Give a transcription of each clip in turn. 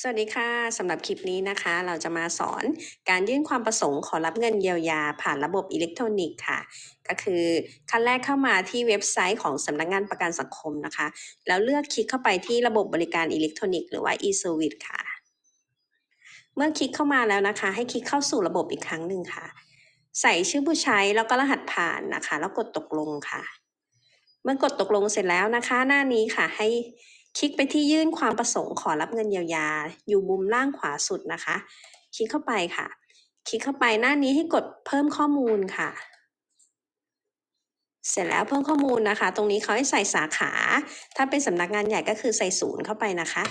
สวัสดีค่ะสำหรับคลิปนี้นะคะ เราจะมาสอนการยื่นความประสงค์ขอรับเงินเยียวยาผ่านระบบอิเล็กทรอนิกส์ค่ะ ก็คือขั้นแรกเข้ามาที่เว็บไซต์ของสำนักงานประกันสังคมนะคะ แล้วเลือกคลิกเข้าไปที่ระบบบริการอิเล็กทรอนิกส์หรือว่า e-service ค่ะ เมื่อคลิกเข้ามาแล้วนะคะ ให้คลิกเข้าสู่ระบบอีกครั้งหนึ่งค่ะ ใส่ชื่อผู้ใช้แล้วก็รหัสผ่านนะคะ แล้วกดตกลงค่ะ เมื่อกดตกลงเสร็จแล้วนะคะ หน้านี้ค่ะให้ คลิกไปที่ยื่นความประสงค์ขอรับเงินเยียวยา อยู่มุมล่างขวาสุดนะคะ คลิกเข้าไปค่ะ คลิกเข้าไปหน้านี้ให้กดเพิ่มข้อมูลค่ะ เสร็จแล้วเพิ่มข้อมูลนะคะ ตรงนี้เขาให้ใส่สาขา ถ้าเป็นสำนักงานใหญ่ก็คือใส่ศูนย์เข้าไปนะคะ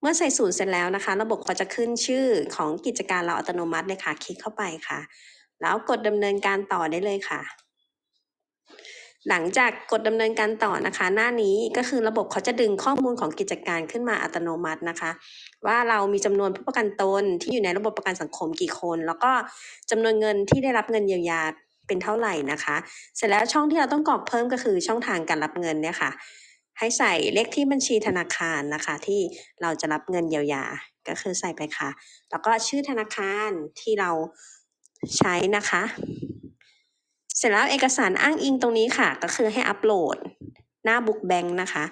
เมื่อใส่ศูนย์เสร็จแล้วนะคะ ระบบก็จะขึ้นชื่อของกิจการเราอัตโนมัติเลยค่ะ คลิกเข้าไปค่ะ แล้วกดดำเนินการต่อได้เลยค่ะ หลังจากกดดำเนินการต่อนะคะ หน้านี้ก็คือระบบเขาจะดึงข้อมูลของกิจการขึ้นมาอัตโนมัตินะคะ ว่าเรามีจำนวนผู้ประกันตนที่อยู่ในระบบประกันสังคมกี่คน แล้วก็จำนวนเงินที่ได้รับเงินเยียวยาเป็นเท่าไหร่นะคะ เสร็จแล้วช่องที่เราต้องกรอกเพิ่มก็คือช่องทางการรับเงินเนี่ยค่ะ ให้ใส่เลขที่บัญชีธนาคารนะคะ ที่เราจะรับเงินเยียวยาก็คือใส่ไปค่ะ แล้วก็ชื่อธนาคารที่เราใช้นะคะ สร็จแล้วเอกสารอ้างอิงตรงนี้ค่ะ ก็คือให้อัปโหลดหน้าบุ๊กแบงค์นะคะ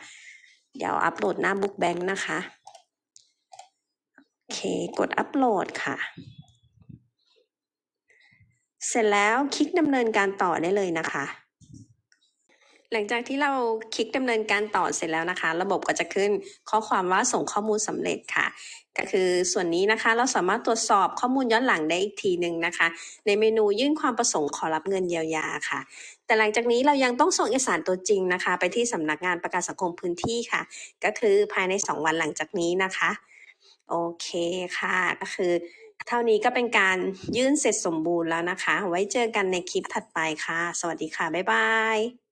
เดี๋ยวอัปโหลดหน้าบุ๊กแบงค์นะคะโอเคกดอัปโหลดค่ะ เสร็จแล้วคลิกดำเนินการต่อได้เลยนะคะ หลังจากที่เราคลิกดำเนินการต่อเสร็จแล้วนะคะ ระบบก็จะขึ้นข้อความว่าส่งข้อมูลสำเร็จค่ะ ก็คือส่วนนี้นะคะเราสามารถตรวจสอบข้อมูลย้อนหลังได้อีกทีหนึ่งนะคะ ในเมนูยื่นความประสงค์ขอรับเงินเยียวยาค่ะ แต่หลังจากนี้เรายังต้องส่งเอกสารตัวจริงนะคะ ไปที่สำนักงานประกันสังคมพื้นที่ค่ะ ก็คือภายใน 2 วันหลังจากนี้นะคะโอเคค่ะก็คือ เท่านี้ก็เป็นการยื่นเสร็จสมบูรณ์แล้วนะคะ ไว้เจอกันในคลิปถัดไปค่ะ สวัสดีค่ะ บ๊ายบาย